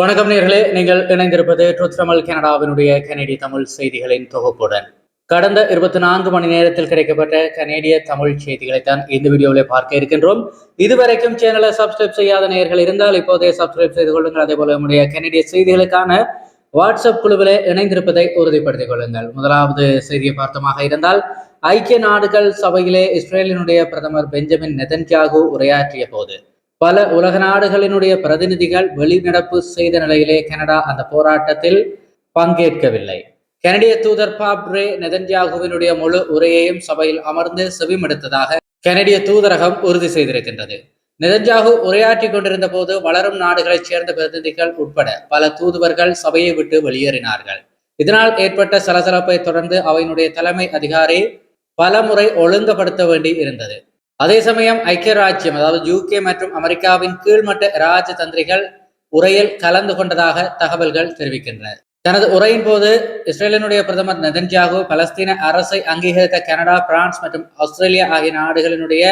வணக்கம் நேர்களே நீங்கள் இணைந்திருப்பது ட்ரூத் தமிழ் கனடாவினுடைய கனேடிய தமிழ் செய்திகளின் தொகுப்புடன். கடந்த இருபத்தி நான்கு மணி நேரத்தில் கிடைக்கப்பட்ட கனேடிய தமிழ் செய்திகளை தான் இந்த வீடியோவில் பார்க்க இருக்கின்றோம். இதுவரைக்கும் சேனலை சப்ஸ்கிரைப் செய்யாத நேர்கள் இருந்தால் இப்போதே சப்ஸ்கிரைப் செய்து கொள்ளுங்கள். அதே போல நம்முடைய கனேடிய செய்திகளுக்கான வாட்ஸ்அப் குழுவிலே இணைந்திருப்பதை உறுதிப்படுத்திக் கொள்ளுங்கள். முதலாவது செய்தியை பார்த்தமாக இருந்தால் ஐக்கிய நாடுகள் சபையிலே இஸ்ரேலினுடைய பிரதமர் பெஞ்சமின் நெதன்யாகு உரையாற்றிய போது பல உலக நாடுகளினுடைய பிரதிநிதிகள் வெளிநடப்பு செய்த நிலையிலே கனடா அந்த போராட்டத்தில் பங்கேற்கவில்லை. கனடிய தூதர் பாப்ரே நெதன்யாகுவினுடைய முழு உரையையும் சபையில் அமர்ந்து செவிமடுத்ததாக கனடிய தூதரகம் உறுதி செய்திருக்கின்றது. நெதன்யாகு உரையாற்றி கொண்டிருந்த போது வளரும் நாடுகளைச் சேர்ந்த பிரதிநிதிகள் உட்பட பல தூதுவர்கள் சபையை விட்டு வெளியேறினார்கள். இதனால் ஏற்பட்ட சலசலப்பை தொடர்ந்து அவையினுடைய தலைமை அதிகாரி பலமுறை ஒழுங்குபடுத்த வேண்டி இருந்தது. அதே சமயம் ஐக்கிய ராஜ்யம் அதாவது யூகே மற்றும் அமெரிக்காவின் கீழ்மட்ட ராஜதந்திரிகள் உரையில் கலந்து கொண்டதாக தகவல்கள் தெரிவிக்கின்றன. தனது உரையின் போது இஸ்ரேலினுடைய பிரதமர் நெதன்ஜாகு பலஸ்தீன அரசை அங்கீகரித்த கனடா பிரான்ஸ் மற்றும் ஆஸ்திரேலியா ஆகிய நாடுகளினுடைய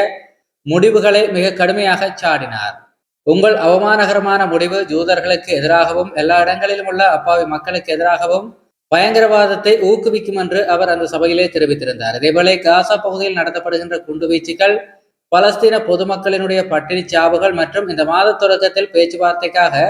முடிவுகளை மிக கடுமையாக சாடினார். உங்கள் அவமானகரமான முடிவு ஜூதர்களுக்கு எதிராகவும் எல்லா இடங்களிலும் உள்ள அப்பாவி மக்களுக்கு எதிராகவும் பயங்கரவாதத்தை ஊக்குவிக்கும் என்று அவர் அந்த சபையிலே தெரிவித்திருந்தார். இதேபோல காசா பகுதியில் நடத்தப்படுகின்ற குண்டுவீச்சுகள் பலஸ்தீன பொதுமக்களினுடைய பட்டினி சாவுகள் மற்றும் இந்த மாத தொடக்கத்தில் பேச்சுவார்த்தைக்காக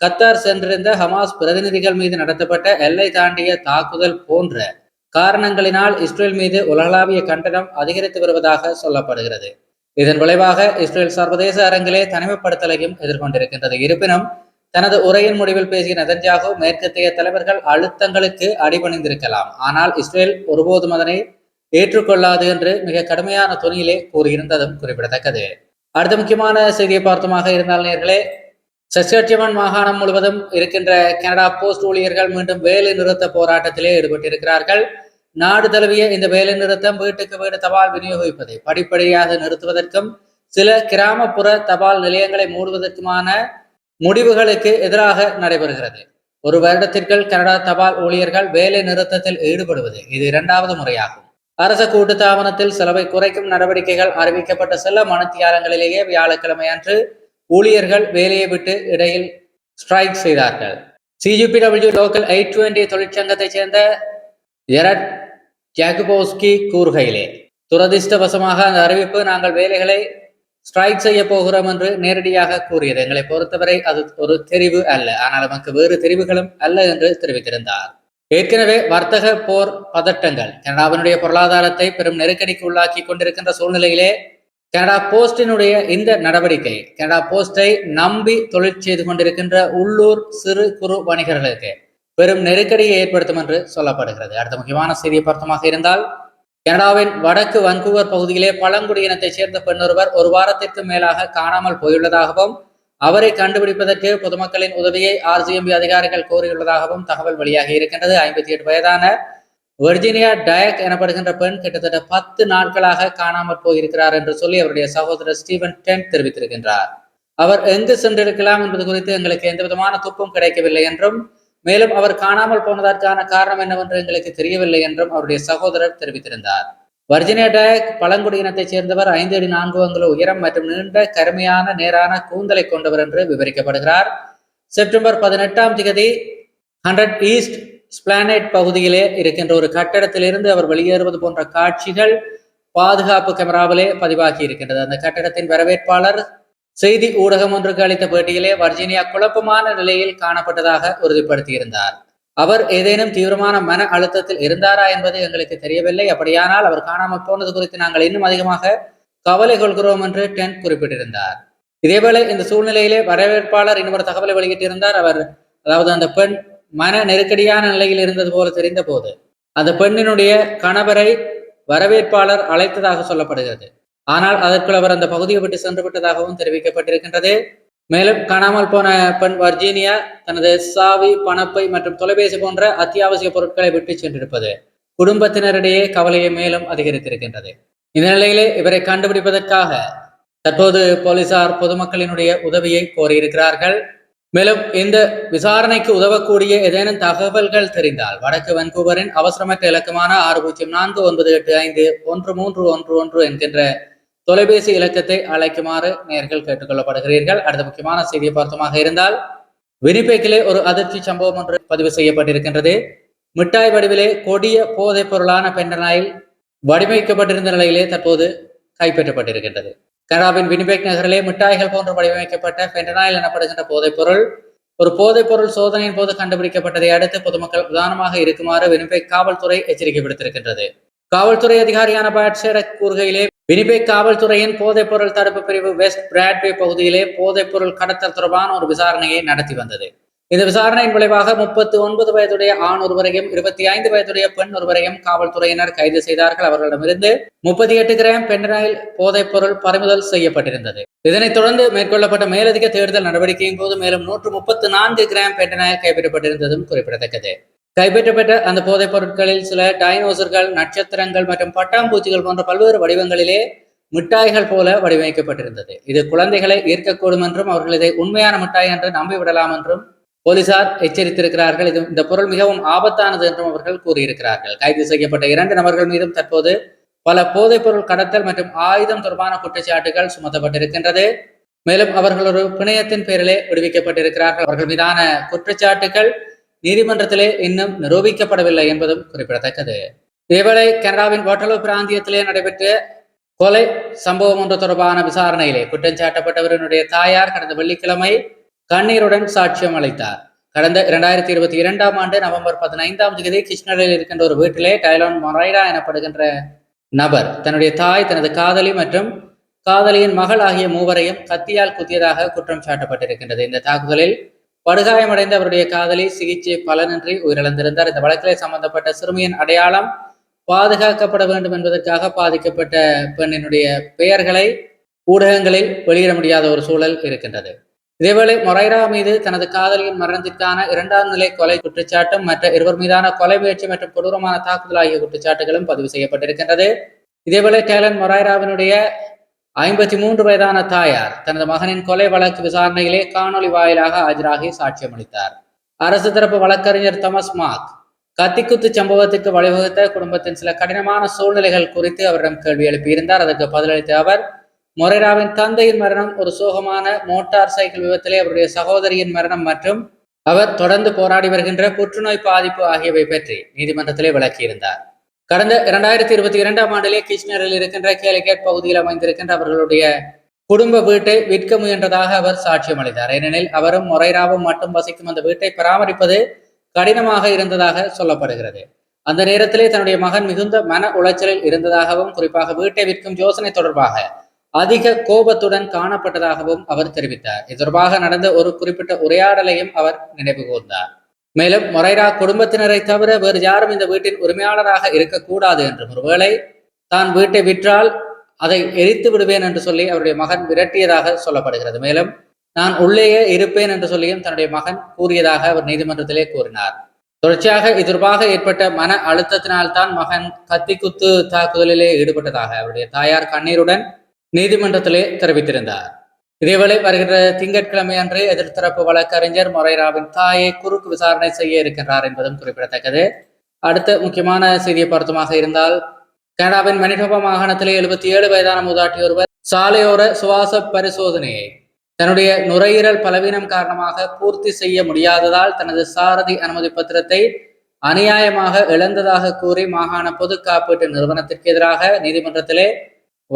கத்தார் சென்றிருந்த ஹமாஸ் பிரதிநிதிகள் மீது நடத்தப்பட்ட எல்லை தாண்டிய தாக்குதல் போன்ற காரணங்களினால் இஸ்ரேல் மீது உலகளாவிய கண்டனம் அதிகரித்து வருவதாக சொல்லப்படுகிறது. இதன் விளைவாக இஸ்ரேல் சர்வதேச அரங்கிலே தனிமைப்படுத்தலையும் எதிர்கொண்டிருக்கின்றது. இருப்பினும் தனது உரையின் முடிவில் பேசிய நெதன்யாகு மேற்கத்தைய தலைவர்கள் அழுத்தங்களுக்கு அடிபணிந்திருக்கலாம். ஆனால் இஸ்ரேல் ஒருபோதும் அதனை ஏற்றுக்கொள்ளாது என்று மிக கடுமையான துணியிலே கூறியிருந்ததும் குறிப்பிடத்தக்கது. அடுத்த முக்கியமான செய்தியை பார்த்தமாக இருந்தால் நேர்களே சஸ்கட்சியமன் மாகாணம் முழுவதும் இருக்கின்ற கனடா போஸ்ட் ஊழியர்கள் மீண்டும் வேலை நிறுத்த போராட்டத்திலே ஈடுபட்டிருக்கிறார்கள். நாடு தழுவிய இந்த வேலை நிறுத்தம் வீட்டுக்கு வீடு தபால் விநியோகிப்பதை படிப்படியாக நிறுத்துவதற்கும் சில கிராமப்புற தபால் நிலையங்களை மூடுவதற்குமான முடிவுகளுக்கு எதிராக நடைபெறுகிறது. ஒரு வருடத்திற்குள் கனடா தபால் ஊழியர்கள் வேலை நிறுத்தத்தில் ஈடுபடுவது இது இரண்டாவது முறையாகும். அரச கூட்டுத்தாபனத்தில் செலவை குறைக்கும் நடவடிக்கைகள் அறிவிக்கப்பட்ட சில மனத்தியாலங்களிலேயே வியாழக்கிழமை அன்று ஊழியர்கள் வேலையை விட்டு இடையில் ஸ்ட்ரைக் செய்தார்கள். சிஜிபிடபிள்யூ லோக்கல் எயிட் டுவெண்டி தொழிற்சங்கத்தைச் சேர்ந்த ஜெரட் ஜாகுபோஸ்கி கூறுகையிலே துரதிர்ஷ்டவசமாக அந்த அறிவிப்பு நாங்கள் வேலைகளை ஸ்ட்ரைக் செய்ய போகிறோம் என்று நேரடியாக கூறியது. எங்களை பொறுத்தவரை அது ஒரு தெரிவு அல்ல. ஆனால் நமக்கு வேறு தெரிவுகளும் அல்ல என்று தெரிவித்திருந்தார். ஏற்கனவே வர்த்தக போர் பதட்டங்கள் கனடாவினுடைய பொருளாதாரத்தை பெரும் நெருக்கடிக்கு உள்ளாக்கி கொண்டிருக்கின்ற சூழ்நிலையிலே கனடா போஸ்டினுடைய இந்த நடவடிக்கை கனடா போஸ்டை நம்பி தொழில் செய்து கொண்டிருக்கின்ற உள்ளூர் சிறு குறு வணிகர்களுக்கு பெரும் நெருக்கடியை ஏற்படுத்தும் என்று சொல்லப்படுகிறது. அடுத்த முக்கியமான செய்தியை பொருத்தமாக இருந்தால் கனடாவின் வடக்கு வன்கூவர் பகுதியிலே பழங்குடியினத்தைச் சேர்ந்த பெண்ணொருவர் ஒரு வாரத்திற்கு மேலாக காணாமல் போயுள்ளதாகவும் அவரை கண்டுபிடிப்பதற்கு பொதுமக்களின் உதவியை ஆர்ஜிஎம்பி அதிகாரிகள் கோரியுள்ளதாகவும் தகவல் வெளியாகி இருக்கின்றது. ஐம்பத்தி எட்டு வயதான வெர்ஜினியா டயக் எனப்படுகின்ற பெண் கிட்டத்தட்ட பத்து நாட்களாக காணாமல் போயிருக்கிறார் என்று சொல்லி அவருடைய சகோதரர் ஸ்டீவன் டென்ட் தெரிவித்திருக்கின்றார். அவர் எங்கு சென்றிருக்கலாம் என்பது குறித்து எங்களுக்கு எந்த விதமான துப்பும் கிடைக்கவில்லை என்றும் மேலும் அவர் காணாமல் போனதற்கான காரணம் என்னவென்று எங்களுக்கு தெரியவில்லை என்றும் அவருடைய சகோதரர் தெரிவித்திருந்தார். வர்ஜினியா டயக் பழங்குடியினத்தைச் சேர்ந்தவர் ஐந்து அடி நான்கு அங்குல உயரம் மற்றும் நீண்ட கருமையான நேரான கூந்தலை கொண்டவர் என்று விவரிக்கப்படுகிறார். செப்டம்பர் பதினெட்டாம் திகதி ஹண்ட்ரட் ஈஸ்ட் ஸ்பிளானேட் பகுதியிலே இருக்கின்ற ஒரு கட்டடத்திலிருந்து அவர் வெளியேறுவது போன்ற காட்சிகள் பாதுகாப்பு கேமராவிலே பதிவாகி இருக்கின்றது. அந்த கட்டடத்தின் வரவேற்பாளர் செய்தி ஊடகம் ஒன்றுக்கு அளித்த பேட்டியிலே வர்ஜீனியா குழப்பமான நிலையில் காணப்பட்டதாக உறுதிப்படுத்தியிருந்தார். அவர் ஏதேனும் தீவிரமான மன அழுத்தத்தில் இருந்தாரா என்பது எங்களுக்கு தெரியவில்லை. அப்படியானால் அவர் காணாமல் போனது குறித்து நாங்கள் இன்னும் அதிகமாக கவலை கொள்கிறோம் என்று டென்ட் குறிப்பிட்டிருந்தார். இதேவேளை இந்த சூழ்நிலையிலே வரவேற்பாளர் இன்னொரு தகவலை வெளியிட்டிருந்தார். அவர் அதாவது அந்த பெண் மன நெருக்கடியான நிலையில் இருந்தது போல தெரிந்த போது அந்த பெண்ணினுடைய கணவரை வரவேற்பாளர் அழைத்ததாக சொல்லப்படுகிறது. ஆனால் அதற்குள் அவர் அந்த பகுதியை விட்டு சென்று விட்டதாகவும் தெரிவிக்கப்பட்டிருக்கின்றது. மேலும் காணாமல் போன பெண் வர்ஜீனியா தனது சாவி பணப்பை மற்றும் தொலைபேசி போன்ற அத்தியாவசிய பொருட்களை விட்டு சென்றிருப்பது குடும்பத்தினரிடையே கவலையை மேலும் அதிகரித்திருக்கின்றது. இந்த நிலையிலே இவரை கண்டுபிடிப்பதற்காக தற்போது போலீசார் பொதுமக்களினுடைய உதவியை கோரியிருக்கிறார்கள். மேலும் இந்த விசாரணைக்கு உதவக்கூடிய ஏதேனும் தகவல்கள் தெரிந்தால் வடக்கு வன்கூவரின் அவசரமற்ற இலக்கமான ஆறு பூஜ்ஜியம் நான்கு ஒன்பது எட்டு ஐந்து ஒன்று மூன்று ஒன்று ஒன்று என்கின்ற தொலைபேசி இலக்கத்தை அழைக்குமாறு நேர்கள் கேட்டுக்கொள்ளப்படுகிறீர்கள். அடுத்த முக்கியமான செய்தியை பார்த்தமாக இருந்தால் வினிபேக்கிலே ஒரு அதிர்ச்சி சம்பவம் ஒன்று பதிவு செய்யப்பட்டிருக்கின்றது. மிட்டாய் வடிவிலே கொடிய போதைப் பொருளான பெண்டனாயில் வடிவமைக்கப்பட்டிருந்த நிலையிலே தற்போது கைப்பற்றப்பட்டிருக்கின்றது. கனடாவின் வினிபேக் நகரிலே மிட்டாய்கள் போன்று வடிவமைக்கப்பட்ட பெண்டனாயில் எனப்படுகின்ற போதைப் பொருள் ஒரு போதைப் பொருள் சோதனையின் போது கண்டுபிடிக்கப்பட்டதை அடுத்து பொதுமக்கள் உதாரணமாக இருக்குமாறு வினிபேக் காவல்துறை எச்சரிக்கை விடுத்திருக்கின்றது. காவல்துறை அதிகாரியான பாட்சேரக் கூறுகையிலே வினிபெக் காவல்துறையின் போதைப் பொருள் தடுப்பு பிரிவு வெஸ்ட் பிராட்வே பகுதியிலே போதைப் பொருள் கடத்தல் தொடர்பான ஒரு விசாரணையை நடத்தி வந்தது. இந்த விசாரணையின் விளைவாக முப்பத்தி ஒன்பது வயதுடைய ஆண் ஒருவரையும் இருபத்தி ஐந்து வயதுடைய பெண் ஒருவரையும் காவல்துறையினர் கைது செய்தார்கள். அவர்களிடமிருந்து முப்பத்தி எட்டு கிராம் பெண்ணில் போதைப் பொருள் பறிமுதல் செய்யப்பட்டிருந்தது. இதனைத் தொடர்ந்து மேற்கொள்ளப்பட்ட மேலதிக தேடுதல் நடவடிக்கையின் போது மேலும் நூற்று முப்பத்து நான்கு கிராம் பென்ராயில் கைப்பற்றப்பட்டிருந்ததும் குறிப்பிடத்தக்கது. கைப்பற்றப்பட்ட அந்த போதைப் பொருட்களில் சில டைனோசர்கள் நட்சத்திரங்கள் மற்றும் பட்டாம்பூச்சிகள் போன்ற பல்வேறு வடிவங்களிலே மிட்டாய்கள் போல வடிவமைக்கப்பட்டிருந்தது. இது குழந்தைகளை ஈர்க்கக்கூடும் என்றும் அவர்கள் இதை உண்மையான மிட்டாய் என்று நம்பிவிடலாம் என்றும் போலீசார் எச்சரித்திருக்கிறார்கள். இது இந்த பொருள் மிகவும் ஆபத்தானது என்றும் அவர்கள் கூறியிருக்கிறார்கள். கைது செய்யப்பட்ட இரண்டு நபர்கள் மீதும் தற்போது பல போதைப் பொருள் கடத்தல் மற்றும் ஆயுதம் தொடர்பான குற்றச்சாட்டுகள் சுமத்தப்பட்டிருக்கின்றது. மேலும் அவர்கள் ஒரு பிணையத்தின் பேரிலே விடுவிக்கப்பட்டிருக்கிறார்கள். அவர்கள் மீதான குற்றச்சாட்டுகள் நீதிமன்றத்திலே இன்னும் நிரூபிக்கப்படவில்லை என்பதும் குறிப்பிடத்தக்கது. இதேவேளை கனடாவின் வாட்டலோ பிராந்தியத்திலே நடைபெற்ற கொலை சம்பவம் ஒன்று தொடர்பான விசாரணையிலே குற்றம் சாட்டப்பட்டவரினுடைய தாயார் கடந்த வெள்ளிக்கிழமை கண்ணீருடன் சாட்சியம் அளித்தார். கடந்த இரண்டாயிரத்தி இருபத்தி இரண்டாம் ஆண்டு நவம்பர் பதினைந்தாம் தேதி கிருஷ்ணரில் இருக்கின்ற ஒரு வீட்டிலே டைலான் மொரைடா எனப்படுகின்ற நபர் தன்னுடைய தாய் தனது காதலி மற்றும் காதலியின் மகள் ஆகிய மூவரையும் கத்தியால் குத்தியதாக குற்றம் சாட்டப்பட்டிருக்கின்றது. இந்த தாக்குதலில் படுகாயமடைந்த அவருடைய காதலி சிகிச்சை பலனின்றி உயிரிழந்திருந்தார். இந்த வழக்கிலே சம்பந்தப்பட்ட சிறுமியின் அடையாளம் பாதுகாக்கப்பட வேண்டும் என்பதற்காக பாதிக்கப்பட்ட பெண்ணினுடைய பெயர்களை ஊடகங்களில் வெளியிட முடியாத ஒரு சூழல் இருக்கின்றது. இதேவேளை மொரைரா மீது தனது காதலியின் மரணத்திற்கான இரண்டாம் நிலை கொலை குற்றச்சாட்டும் மற்ற இருவர் மீதான கொலை முயற்சி மற்றும் கொடூரமான தாக்குதல் ஆகிய குற்றச்சாட்டுகளும் பதிவு செய்யப்பட்டிருக்கின்றது. இதேவேளை டேலன் மொரைராவினுடைய ஐம்பத்தி மூன்று வயதான தாயார் தனது மகனின் கொலை வழக்கு விசாரணையிலே காணொலி வாயிலாக ஆஜராகி சாட்சியம் அளித்தார் அரசு தரப்பு வழக்கறிஞர் தமஸ் மார்க் கத்திக்குத்து சம்பவத்துக்கு வழிவகுத்த குடும்பத்தின் சில கடினமான சூழ்நிலைகள் குறித்து அவரிடம் கேள்வி எழுப்பியிருந்தார். அதற்கு பதிலளித்த அவர் மொரேராவின் தந்தையின் மரணம் ஒரு சோகமான மோட்டார் சைக்கிள் விபத்திலே அவருடைய சகோதரியின் மரணம் மற்றும் அவர் தொடர்ந்து போராடி வருகின்ற புற்றுநோய் பாதிப்பு ஆகியவை பற்றி நீதிமன்றத்திலே விளக்கியிருந்தார். கடந்த இரண்டாயிரத்தி இருபத்தி இரண்டாம் ஆண்டிலே கிருஷ்ணரில் இருக்கின்ற கேலிகேட் பகுதியில் அமைந்திருக்கின்ற அவர்களுடைய குடும்ப வீட்டை விற்க முயன்றதாக அவர் சாட்சியம் அளித்தார் ஏனெனில் அவரும் மொரைராவும் மட்டும் வசிக்கும் அந்த வீட்டை பராமரிப்பது கடினமாக இருந்ததாக சொல்லப்படுகிறது. அந்த நேரத்திலே தன்னுடைய மகன் மிகுந்த மன உளைச்சலில் இருந்ததாகவும் குறிப்பாக வீட்டை விற்கும் யோசனை தொடர்பாக அதிக கோபத்துடன் காணப்பட்டதாகவும் அவர் தெரிவித்தார். இது தொடர்பாக நடந்த ஒரு குறிப்பிட்ட உரையாடலையும் அவர் நினைவு கூர்ந்தார். மேலும் மொரைரா குடும்பத்தினரை தவிர வேறு யாரும் இந்த வீட்டின் உரிமையாளராக இருக்கக்கூடாது என்றும் ஒருவேளை தான் வீட்டை விற்றால் அதை எரித்து விடுவேன் என்று சொல்லி அவருடைய மகன் விரட்டியதாக சொல்லப்படுகிறது. மேலும் நான் உள்ளேயே இருப்பேன் என்று சொல்லியும் தன்னுடைய மகன் கூறியதாக அவர் நீதிமன்றத்திலே கூறினார். தொடர்ச்சியாக இதற்காக ஏற்பட்ட மன அழுத்தத்தினால்தான் மகன் கத்தி குத்து தாக்குதலிலே ஈடுபட்டதாக அவருடைய தாயார் கண்ணீருடன் நீதிமன்றத்திலே தெரிவித்திருந்தார். இதேவேளை வருகின்ற திங்கட்கிழமை அன்று எதிர்த்தரப்பு வழக்கறிஞர் மொரைராவின் தாயை குறுக்கு விசாரணை செய்ய இருக்கின்றார் என்பதும் குறிப்பிடத்தக்கது. அடுத்த முக்கியமான செய்தியை பொருத்தமாக இருந்தால் கனடாவின் மணிடோபா மாகாணத்திலே எழுபத்தி ஏழு வயதான மூதாட்டி ஒருவர் சாலையோர சுவாச பரிசோதனையை தன்னுடைய நுரையீரல் பலவீனம் காரணமாக பூர்த்தி செய்ய முடியாததால் தனது சாரதி அனுமதி பத்திரத்தை அநியாயமாக இழந்ததாக கூறி மாகாண பொது காப்பீட்டு நிறுவனத்திற்கு எதிராக நீதிமன்றத்திலே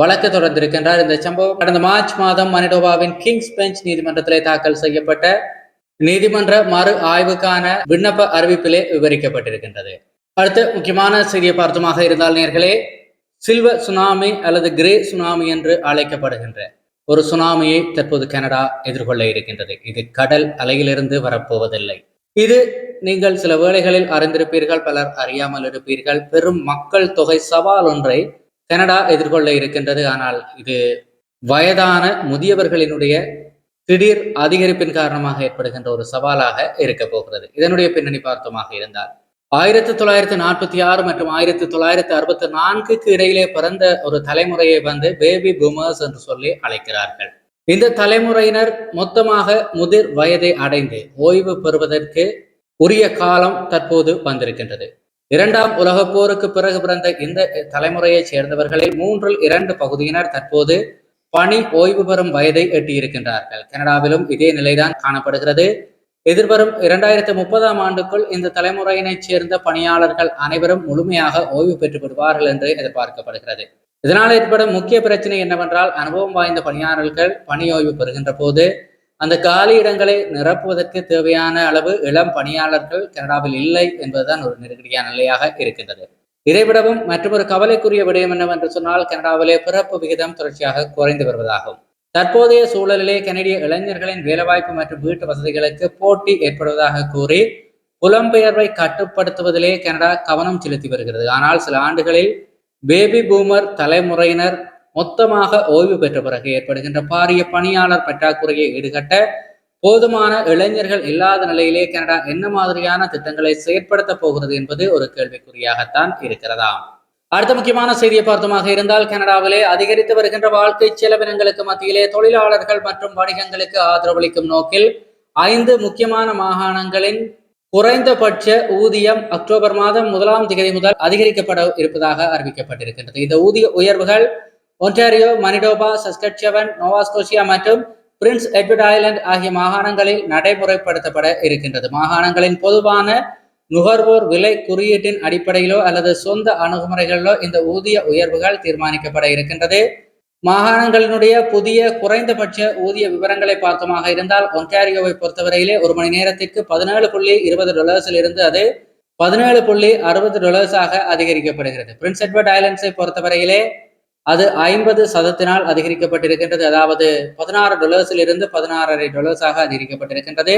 வழக்கு தொடர்ந்திருக்கின்றார். இந்த சம்பவம் கடந்த மார்ச் மாதம் மனிடோபாவின் கிங்ஸ் பெஞ்ச் நீதிமன்றத்திலே தாக்கல் செய்யப்பட்ட நீதிமன்ற மறு ஆய்வுக்கான விண்ணப்ப அறிவிப்பிலே விவரிக்கப்பட்டிருக்கின்றது. அடுத்து முக்கியமான செய்தியை பார்த்தமாக இருந்தால் நேர்களே சில்வ சுனாமி அல்லது கிரே சுனாமி என்று அழைக்கப்படுகின்ற ஒரு சுனாமியை தற்போது கனடா எதிர்கொள்ள இருக்கின்றது. இது கடல் அலையிலிருந்து வரப்போவதில்லை. இது நீங்கள் சில வேளைகளில் அறிந்திருப்பீர்கள் பலர் அறியாமல் இருப்பீர்கள். பெரும் மக்கள் தொகை சவால் ஒன்றை கனடா எதிர்கொள்ள இருக்கின்றது. ஆனால் இது வயதான முதியவர்களினுடைய திடீர் அதிகரிப்பின் காரணமாக ஏற்படுகின்ற ஒரு சவாலாக இருக்க போகிறது. இதனுடைய பின்னணி பார்த்தமாக இருந்தால் ஆயிரத்தி தொள்ளாயிரத்தி நாற்பத்தி ஆறு மற்றும் ஆயிரத்தி தொள்ளாயிரத்தி அறுபத்தி நான்குக்கு இடையிலே பிறந்த ஒரு தலைமுறையை வந்து பேபி பூமர்ஸ் என்று சொல்லி அழைக்கிறார்கள். இந்த தலைமுறையினர் மொத்தமாக முதிர் வயதை அடைந்து ஓய்வு பெறுவதற்கு உரிய காலம் தற்போது வந்திருக்கின்றது. இரண்டாம் உலகப் போருக்கு பிறகு பிறந்த இந்த தலைமுறையைச் சேர்ந்தவர்களில் மூன்றில் இரண்டு பகுதியினர் தற்போது பணி ஓய்வு பெறும் வயதை எட்டியிருக்கின்றார்கள். கனடாவிலும் இதே நிலைதான் காணப்படுகிறது. எதிர்வரும் இரண்டாயிரத்தி முப்பதாம் ஆண்டுக்குள் இந்த தலைமுறையினைச் சேர்ந்த பணியாளர்கள் அனைவரும் முழுமையாக ஓய்வு பெற்று விடுவார்கள் என்று எதிர்பார்க்கப்படுகிறது. இதனால் ஏற்படும் முக்கிய பிரச்சனை என்னவென்றால் அனுபவம் வாய்ந்த பணியாளர்கள் பணி ஓய்வு பெறுகின்ற போது அந்த காலி இடங்களை நிரப்புவதற்கு தேவையான அளவு இளம் பணியாளர்கள் கனடாவில் இல்லை என்பதுதான் ஒரு நெருக்கடியான நிலையாக இருக்கின்றது. இதைவிடவும் மற்றொரு கவலைக்குரிய விடயம் என்னவென்று சொன்னால் கனடாவிலே பிறப்பு விகிதம் தொடர்ச்சியாக குறைந்து வருவதாகும். தற்போதைய சூழலிலே கனடிய இளைஞர்களின் வேலைவாய்ப்பு மற்றும் வீட்டு வசதிகளுக்கு போட்டி ஏற்படுவதாக கூறி புலம்பெயர்வை கட்டுப்படுத்துவதிலே கனடா கவனம் செலுத்தி வருகிறது. ஆனால் சில ஆண்டுகளில் பேபி பூமர் தலைமுறையினர் மொத்தமாக ஓய்வு பெற்ற பிறகு ஏற்படுகின்ற பாரிய பணியாளர் பற்றாக்குறையை ஈடுகட்ட போதுமான இளைஞர்கள் இல்லாத நிலையிலே கனடா என்ன மாதிரியான திட்டங்களை செயற்படுத்த போகிறது என்பது ஒரு கேள்விக்குறியாகத்தான் இருக்கிறதாம். அடுத்த முக்கியமான செய்தியை பார்த்தமாக இருந்தால் கனடாவிலே அதிகரித்து வருகின்ற வாழ்க்கை செலவினங்களுக்கு மத்தியிலே தொழிலாளர்கள் மற்றும் வணிகங்களுக்கு ஆதரவளிக்கும் நோக்கில் ஐந்து முக்கியமான மாகாணங்களின் குறைந்தபட்ச ஊதியம் அக்டோபர் மாதம் முதலாம் தேதி முதல் அதிகரிக்கப்பட இருப்பதாக அறிவிக்கப்பட்டிருக்கின்றது. இந்த ஊதிய உயர்வுகள் ஒன்டாரியோ மனிடோபா சஸ்கட்சவன் நோவாஸ்கோசியா மற்றும் பிரின்ஸ் எட்வர்ட் ஐலண்ட் ஆகிய மாகாணங்களில் நடைமுறைப்படுத்தப்பட இருக்கின்றது. மாகாணங்களின் பொதுவான நுகர்வோர் விலை குறியீட்டின் அடிப்படையிலோ அல்லது சொந்த அணுகுமுறைகளிலோ இந்த ஊதிய உயர்வுகள் தீர்மானிக்கப்பட இருக்கின்றது. மாகாணங்களினுடைய புதிய குறைந்தபட்ச ஊதிய விவரங்களை பார்த்தமாக இருந்தால் ஒன்டாரியோவை பொறுத்தவரையிலே ஒரு மணி நேரத்திற்கு பதினேழு புள்ளி இருபது டொலர்ஸில் இருந்து அது பதினேழு புள்ளி அறுபது டொலர்ஸாக அதிகரிக்கப்படுகிறது. பிரின்ஸ் எட்வர்ட் ஐலண்ட்ஸை பொறுத்தவரையிலே அது ஐம்பது சதத்தினால் அதிகரிக்கப்பட்டிருக்கின்றது. அதாவது பதினாறு டொலர்ஸில் இருந்து பதினாறரை டொலர்ஸாக அதிகரிக்கப்பட்டிருக்கின்றது.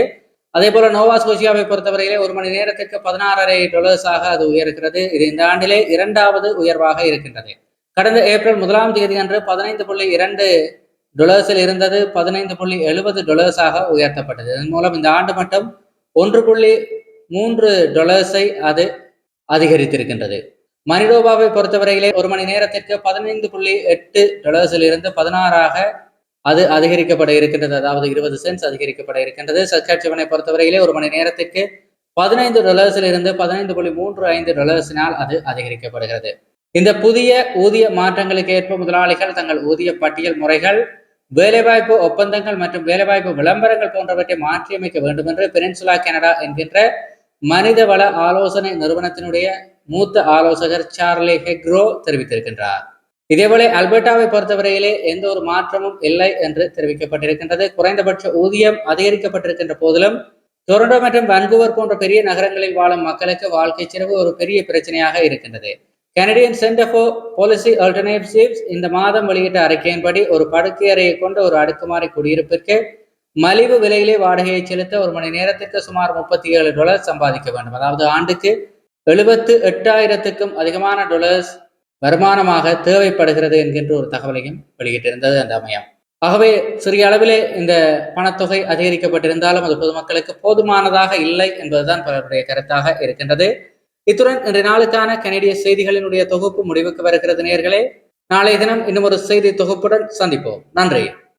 அதே போல நோவாஸ்கோசியாவை பொறுத்தவரையிலே ஒரு மணி நேரத்திற்கு பதினாறரை டொலர்ஸாக அது உயர்கிறது. இது இந்த ஆண்டிலே இரண்டாவது உயர்வாக இருக்கின்றது. கடந்த ஏப்ரல் முதலாம் தேதி அன்று பதினைந்து புள்ளி இரண்டு டொலர்ஸில் இருந்தது. பதினைந்து புள்ளி எழுபது டொலர்ஸாக உயர்த்தப்பட்டது. இதன் மூலம் இந்த ஆண்டு மட்டும் ஒன்று புள்ளி மூன்று டொலர்ஸை அது அதிகரித்திருக்கின்றது. மனிடோபாவை பொறுத்தவரையிலே ஒரு மணி நேரத்திற்கு பதினைந்து புள்ளி எட்டு டாலர்ஸில் இருந்து பதினாறாக அது அதிகரிக்கப்பட இருக்கின்றது. அதாவது இருபது சென்ஸ் அதிகரிக்கப்பட இருக்கின்றது. சச்சாட்சிவனை பொறுத்தவரையிலே ஒரு மணி நேரத்திற்கு பதினைந்து டாலர்ஸில் இருந்து பதினைந்து புள்ளி மூன்று ஐந்து டாலர்ஸினால் அது அதிகரிக்கப்படுகிறது. இந்த புதிய ஊதிய மாற்றங்களுக்கு ஏற்ப முதலாளிகள் தங்கள் ஊதிய பட்டியல் முறைகள் வேலைவாய்ப்பு ஒப்பந்தங்கள் மற்றும் வேலைவாய்ப்பு விளம்பரங்கள் போன்றவற்றை மாற்றியமைக்க வேண்டும் என்று பெனின்சுலா கனடா என்கின்ற மனிதவள ஆலோசனை நிறுவனத்தினுடைய மூத்த ஆலோசகர் சார்லி ஹெக்ரோ தெரிவித்திருக்கின்றார். இதேபோல அல்பர்டாவை பொறுத்தவரையிலே எந்த ஒரு மாற்றமும் இல்லை என்று தெரிவிக்கப்பட்டிருக்கின்றது. குறைந்தபட்ச ஊதியம் அதிகரிக்கப்பட்டிருக்கின்ற போதிலும் டொரண்டோ மற்றும் வன்கூவர் போன்ற பெரிய நகரங்களில் வாழும் மக்களுக்கு வாழ்க்கை செலவு ஒரு பெரிய பிரச்சனையாக இருக்கின்றது. Canadian centre for policy alternatives இந்த மாதம் வெளியிட்ட அறிக்கையின்படி ஒரு படுக்கை அறையை கொண்ட ஒரு அடுக்குமாறி குடியிருப்பிற்கு மலிவு விலையிலே வாடகையை செலுத்த ஒரு மணி நேரத்திற்கு சுமார் முப்பத்தி ஏழு டாலர் சம்பாதிக்க வேண்டும். அதாவது ஆண்டுக்கு எழுபத்து எட்டாயிரத்துக்கும் அதிகமான டொலர்ஸ் வருமானமாக தேவைப்படுகிறது என்கின்ற ஒரு தகவலையும் வெளியிட்டிருந்தது அந்த அமையம் ஆகவே சிறிய அளவிலே இந்த பணத்தொகை அதிகரிக்கப்பட்டிருந்தாலும் அது பொதுமக்களுக்கு போதுமானதாக இல்லை என்பதுதான் பலருடைய கருத்தாக இருக்கின்றது. இத்துடன் இன்றைய நாளுக்கான கனடிய செய்திகளினுடைய தொகுப்பு முடிவுக்கு வருகிறது நேர்களே. நாளைய தினம் இன்னும் ஒரு செய்தி தொகுப்புடன் சந்திப்போம். நன்றி.